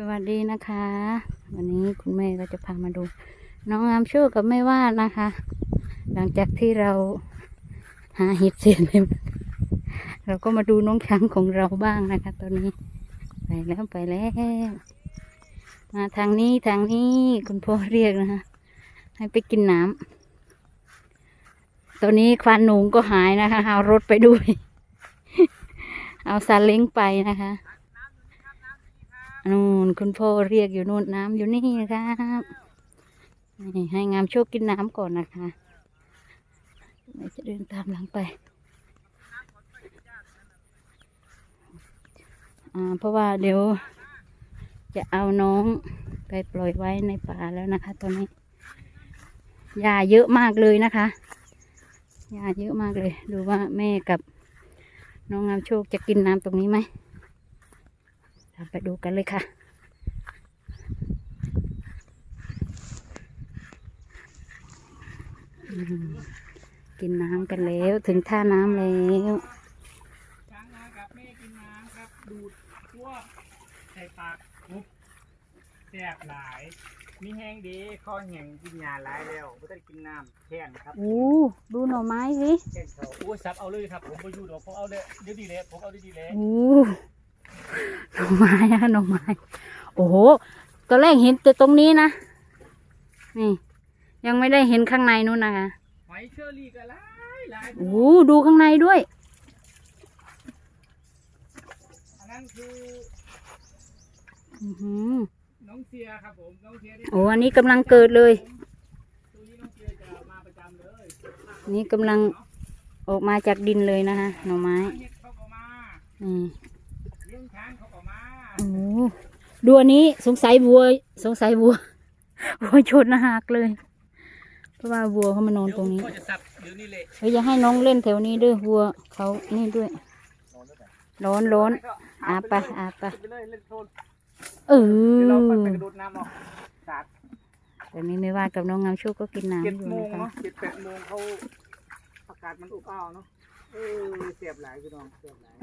สวัสดีนะคะ วันนี้คุณแม่ก็จะพามาดู น้องงามโชคกับแม่วาดนะคะ หลังจากที่เราหาเห็ดเสร็จแล้วเราก็มาดูน้องช้างของเราบ้างนะคะ ตอนนี้ ไปแล้วไปแล้วมาทางนี้ทางนี้คุณพ่อเรียกนะคะ ให้ไปกินน้ำตอนนี้ควานหนูก็หายนะคะ เอารถไปด้วย เอาซาเล้งไปนะคะ นู่นคุณพ่อเรียกอยู่นู่นน้ำอยู่นี่นะครับนี่ให้งามโชคกินน้ำก่อนนะคะเราจะเดินตามหลังไปเพราะว่าเดี๋ยวจะเอาน้องไปปล่อยไว้ในป่าแล้วนะคะ ตอนนี้หญ้าเยอะมากเลยนะคะหญ้าเยอะมากเลย ดูว่าแม่กับน้องงามโชคจะกินน้ำตรงนี้ไหม ตามไปดูกันเลยค่ะอืมกินน้ำกันแล้วถึงท่าน้ำแล้วช้างมากับแม่กินน้ำครับดูดพวกใส่ปากปุ๊บแซ่บหลาย มีแห้งดีข้อแห้งกินยาหลายแล้วไม่ต้องกินน้ำแค่นครับโอ้ดูหน่อไม้สิแค่นเขาโอ้ยซับเอาเลยครับผมไปอยู่ดอกผมเอาเลยเดี๋ยวดีเลยผมเอาดีดีๆเลยโอ้หน่ อไม้อะหน่อไม้ โอ้โหตอนแรกเห็นแต่ตรงนี้นะ นี่ ยังไม่ได้เห็นข้างในนู้นนะคะหอยเชอรี่ก็หลายหลายโอ้ดูข้างในด้วย อันนั้นคืออือหือน้องเสียครับผมน้องเสียได้โอ้อันนี้กำลังเกิดเลย ตัวนี้น้องเสียจะมาประจำเลยนี่กำลังออกมาจากดินเลยนะคะหน่อไม้เฮ็ดเขาก็มาอืม เลี้ยงช้างเขาก็มา โอ้ดูอันนี้สงสัยวัว สงสัยวัววัวชนหักเลย เพราะว่าวัวเขามานอนตรงนี้เดี๋ยวผมก็จะสับเดี๋ยวนี้เลยเฮ้ยอย่าให้น้องเล่นแถวนี้ด้วยวัวเขานี่ด้วยร้อนร้อนอาบไปอาบไปไปเลยเล่นโทนเอเดี๋ยวเราอไปกระโดดน้ำเนาะสาดตอนนี้ไม่ว่ากับน้องงามโชคก็กินน้ำอเจ็ดยู่โมงนะคะเนาะเจ็ดแปดโมงเขาอากาศมันอบอ้าวเนาะเออเสียบหลายพี่น้องเสียบหลาย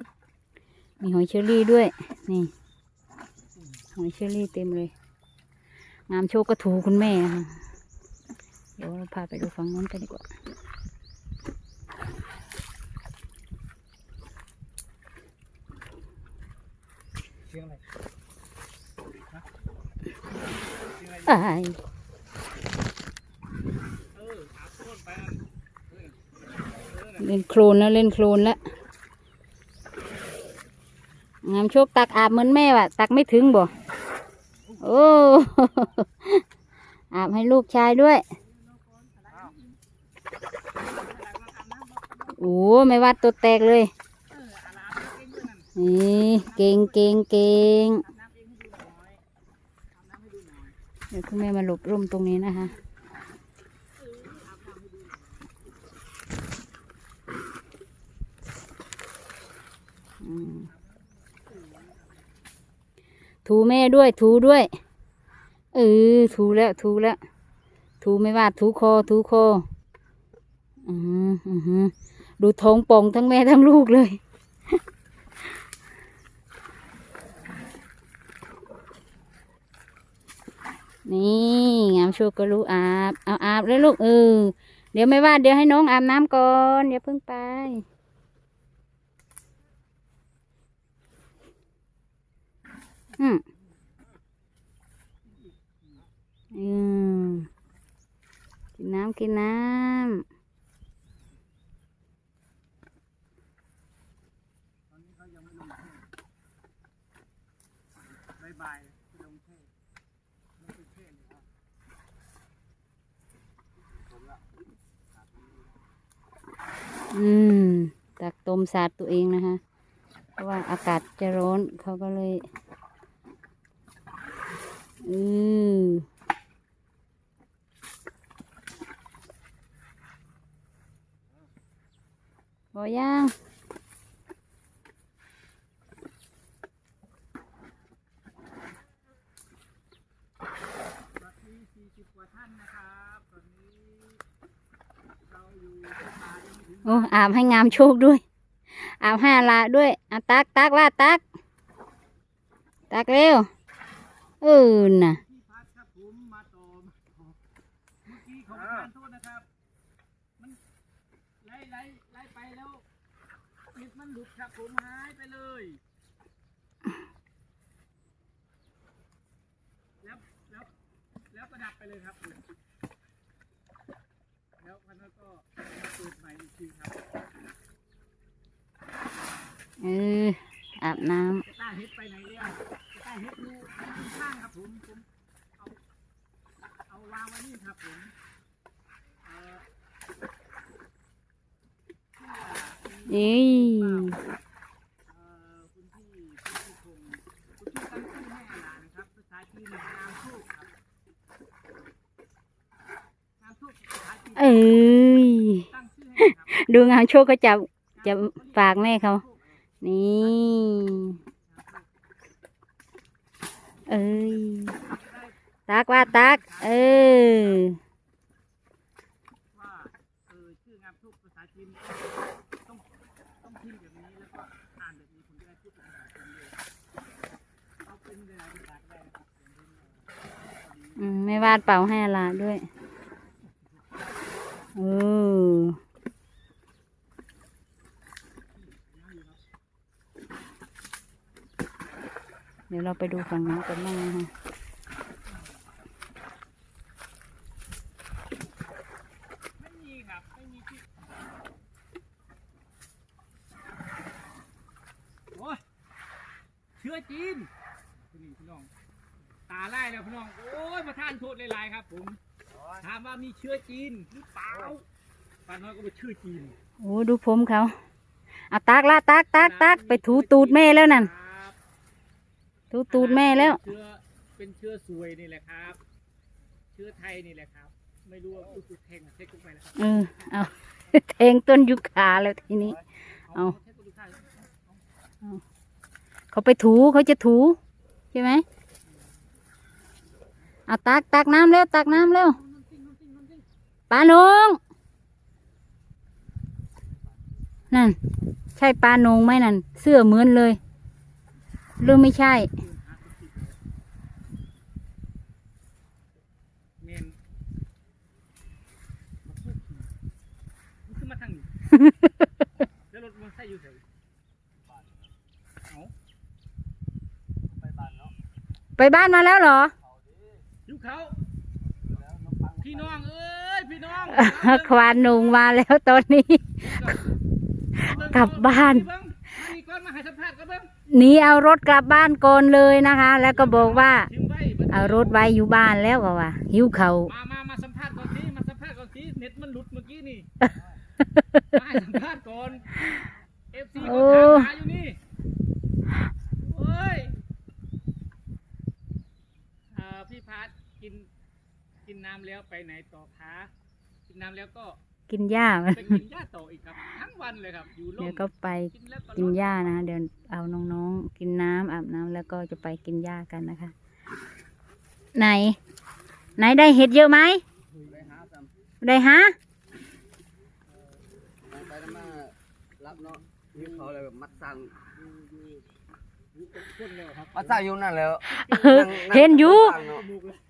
มีหอยเชอรี่ด้วย นี่ หอยเชอรี่เต็มเลย งามโชคก็ถูคุณแม่นะคะเดี๋ยวเราพาไปดูฝั่งนู้นกันดีกว่าเสียงอะไรฮะเสียงอะไรอ้ายเอออาบโคตรไปนั่นเออเออน่ะเล่นโคลนแล้วเล่นโคลนแล้วงามโชคตักอาบเหมือนแม่ว่ะ ตักไม่ถึงบ่ โอ้อาบให้ลูกชายด้วยโอ้ไม่ว่าตัวแตกเลยนี่เก่งเก่งเก่งเดี๋ยวคุณแม่มาหลบร่มตรงนี้นะคะ ถูแม่ด้วย ถูด้วย เออ ถูแล้ว ถูแล้ว ถูไม่ว่า ถูคอ ถูคอ อือหืออือหือดูท้องป่องทั้งแม่ทั้งลูกเลย นี่งามชคก็รู้อาบ เอาอาบเลยลูกเออ เดี๋ยวไม่ว่า เดี๋ยวให้น้องอาบน้ำก่อนอย่าเพิ่งไป อืมอืมกินน้ำกินน้ตอนนี้เขายังไม่ลงเทศบายบายที่ลงเทศลงเทศเลยครับผมละอืมตักต้มสาดตัวเองนะคะ เพราะว่าอากาศจะร้อนเขาก็เลย อืมบอย่างสวัสดีสี่สิบกว่าท่านนะครับตอนนี้เราอยู่ที่ป่ายังไม่ถึงโอ้อาบให้งามโชคด้วย อาบให้อาละด้วยอาตักตักว่าตัก ตักเร็ว เออน่ะพี่พัดครับผมมาต่อมาต่อเมื่อกี้ขอประทานโทษนะครับมันไล่ไล่ไล่ไปแล้วเน็ตมันหลุดครับผมหายไปเลย แล้วแล้วแล้วก็ดับไปเลยครับผมแล้วพันธุ์ก็มาเปิดใหม่อีกทีครับเอออาบน้จะต้าเฮ็ดไปไหนเนี่ยจะต้าเฮ็ดดูข้างครับ ผมผมเอาเอาวางไว้นี่ครับผมเอ่อำเอ้ยเอ่อคุณพี่คุณพี่คงคุณพี่ตั้งชื่อให้อาหลานนะครับภาษาจีนนามโชคครับนามโชคภาษาจีนเอ้ย ตั้งชื่อให้ครับดูงานโชว์ก็จับจับปากแม่เขา นี่ เอ้ยตักว่าตัก เออว่าเออชื่องามโชคภาษาจีนต้องต้องพิมพ์แบบนี้แล้วก็อ่านแบบนี้ผมจะได้พูดเอาเป็นเวลาภาษาได้นะครับอืมไม่วาดเป่าให้อาลาด้วยเออเดี๋ยวเราไปดูฝั่งน้องกันบ้างนะคะไม่มีครับไม่มีที่โอ้ยเชื้อจีนพี่พี่น้อง ตาไล่แล้วพี่น้อง โอ้ย มาท่านโทษหลายๆครับผม ถามว่ามีเชื้อจีนหรือเปล่าปานน้อยก็บอกชื่อจีน โอ้ดูผมเขา เอาตักละตักตักตักไปถูตูดแม่แล้วนั่น ครับถูตูดแม่แล้ว เชื้อเป็นเชื้อซวยนี่แหละครับ เชื้อไทยนี่แหละครับ ไม่รู้ว่าอุตุแทงเช็คลงไปแล้วครับเออ เอา แทงต้นยุคาแล้วทีนี้ เอาเช็คดูท่าเขาไปถูเขาจะถู ใช่ไหมเอาตักตักน้ำเร็วตักน้ำเร็วปลาหนงนั่น ใช่ปลาหนงไหมนั่น เสื้อเหมือนเลย หรือไม่ใช่ เมนมาพูดขี่มันขึ้นมาทางนี้ แล้วรถมันใส่อยู่ไหนเอาไปบ้านเนาะไปบ้านมาแล้วเหรอ อยู่เขา พี่น้องเอ้ย พี่น้อง ควานหนงมาแล้วตอนนี้ กลับบ้านมานี่ หนีเอารถกลับบ้านก่อนเลยนะคะ แล้วก็บอกว่าทิ้งไว้บัดนี้เอารถไว้อยู่บ้านแล้วก็ว่าหิวเขาวมามามาสัมภาษณ์ก่อนสิมาสัมภาษณ์ก่อนสิเน็ตมันหลุดเมื่อกี้นี่มาให้สัมภาษณ์ก่อนเอฟซีโอ้ก็ถามหาอยู่นี่โอ้ยเอ่อพี่พัดกินกินน้ำแล้วไปไหนต่อคะกินน้ำแล้วก็ กินหญ้ามันไปกินหญ้าต่ออีกครับทั้งวันเลยครับอยู่ร่เดี๋ยวมก็ไปกินแล้วก็กินลดหญ้านะเดี๋ยวเอาน้องๆ กินน้ำอาบน้ำแล้วก็จะไปกินหญ้ากันนะคะ ไหน ไหนได้เห็ดเยอะไหมไปหาซ้ได้ฮะำไปแล้วมารับเนาะยึดเขาเลยแบบมัดสั่งมัดสั่งอยู่นั่นแล้วเออเห็นอยู่เ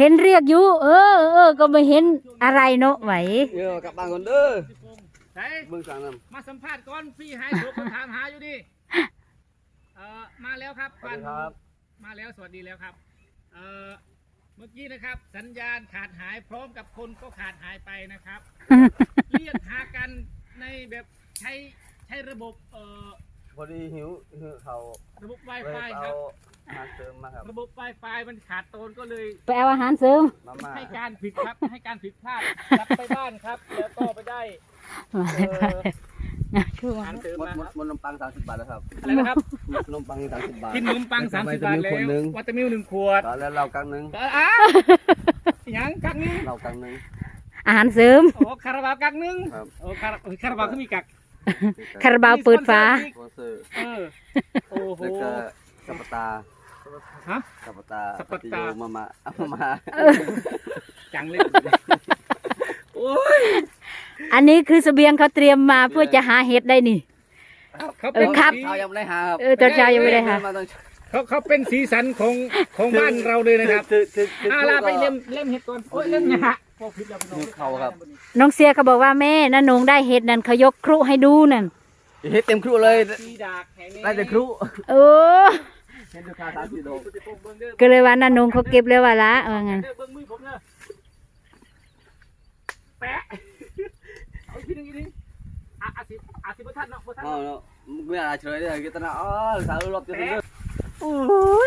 ห็นเรียกอยู่เออเออก็ไม่เห็นอะไรเนาะไหวเออกลับบ้านก่อนเด้อพี่พงษ์ไหนเบิ่งสั่งนมาสัมภาษณ์ก่อนพี่ให้โทรมาถามหาอยู่นี่เอ่อมาแล้วครับำสวัสดีครับ มาแล้วสวัสดีแล้วครับเอ่อเมื่อกี้นะครับ สัญญาณขาดหายพร้อมกับคนก็ขาดหายไปนะครับ เรียกหากันในแบบใช้ใช้ระบบเอ่อ พอดีหิวหิวเขาระบบ เลย Wi-Fi คเอารับ อาหารเสริมมาครับระบบ Wi-Fi มันขาดโตนก็เลย ไปเอาอาหารเสริมมาม่าให้การผิดครับ ให้การผิดพลาดกลับไปบ้านครับ แล้วก็ไปได้มาเอ่อนะช่วงอาหารเสริมหมดมาหมดหมดนมปังสามสิบบาทแล้วครับอะไรนะครับหมดนมปังสามสิบบาทกินขนมปังสามสิบบาทแล้วคนหนึ่งวัตเตอร์มิลหนึ่งขวดแล้วเรากังหนึงเอออ้าหยังกักหนึงเรากังหนึงอาหารเสริม โอ้คาราบาวกักหนึงครับ โอ้คาราคาราบาวเขามีกัก คาราบาวเปิดฝาสปอนเซอร์เออโอ้โห แล้วก็สัปตาฮะ สัปตาสัปปฏิตาโยมามาเอามามาจังเลยโอ้ยอันนี้คือเสบียงเขาเตรียมมาเพื่อจะหาเห็ดได้นี่ เขาเอเป็นอครับ สีเช้ายังไม่ได้หาครับเออตอนเช้ายังไม่ได้หา มาตอนเขาเขาเป็นสีสันของของบ้านเราเลยนะครับคือคือคืออาลาไปเล่มเล่มเห็ดก่อนโอ้ยเล่มเนี่ยฮะ พวกพิษเราไปนอนเขาครับน้องเสียเขาบอกว่าแม่น้านงได้เห็ดนั่นเขายกครุให้ดูนั่นเฮ็ดเต็มครุเลยสีดากแห่งนี้ได้แต่ครุเออเห็นดูคาสามสี่โลก็เลยว่าน้านงเขาเก็บแล้วว่าละว่างั้นเด้อเบิ้งมือผมเนอะแปะเอาอีกทีหนึงอีกทีหนึงอะอาสิอาสิบทันเนาะบทันเอาเนาะเนาะไม่อาเฉยเลยกิตนาอ๋อสาวรอบจะเป็นเรื่องโอ้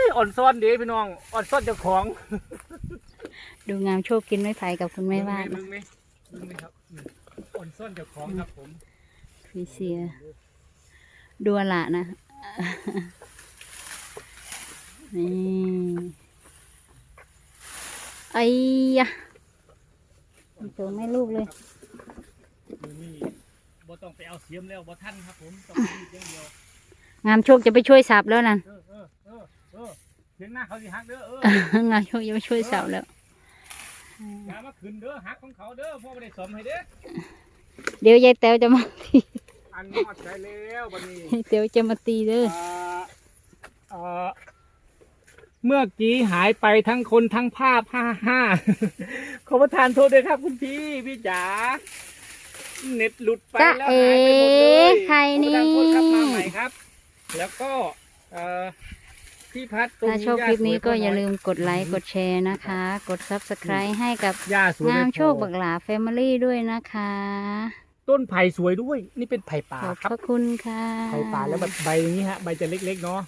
ยอ่อนซ่อนเดีพี่น้องอ่อนซ่อนเจ้าของดูงามโชคกินไม่ไผ่กับคุณแม่วาดมึนะงไหมมึงไหมครับอืมอ่อนซ่อนเจ้าของครับผมพี่เสียดูอะละนะนี่ไอ้ยะเจอแม่ลูกเลยมือนี่บ่ต้องไปเอาเสียมแล้วบ่ทันครับผมต้องมีดอย่างเดียว งามโชคจะไปช่วยสับแล้วนั่นเออเออเออเออเสียงหน้าเขาสิหักเด้อเอองามโชคจะไปช่วยสับแล้วอย่ามาขึ้นเด้อหักของเขาเด้อพ่อไม่ได้สมให้เด้อเดี๋ยวยายแต๋วจะมาตีอันนอดใจแล้วบัดนี้ยายแต๋วจะมาตีเด้ออ่าเอ่อเมื่อกี้หายไปทั้งคนทั้งภาพห้าห้าขอประทานโทษด้วยครับคุณพี่พี่จ๋าเน็ตหลุดไปจ้าแล้วเอ๋หายไปหมดเลยใครขอนี่ประทานโทษครับมาใหม่ครับ แล้วก็เอ่อพี่พัดตรงถ้าชอบคลิปนี้ก็สวอย่าลืมกดไลค์กดแชร์นะคะ กด subscribe ให้กับย่าสวยงามไพอโชคบักหลา Family ด้วยนะคะ ต้นไผ่สวยด้วย นี่เป็นไผ่ป่าขอบครัพบระคุณค่ะไผ่ป่าแล้วแบบใบอย่างนี้ฮะ ใบจะเล็กๆเนาะ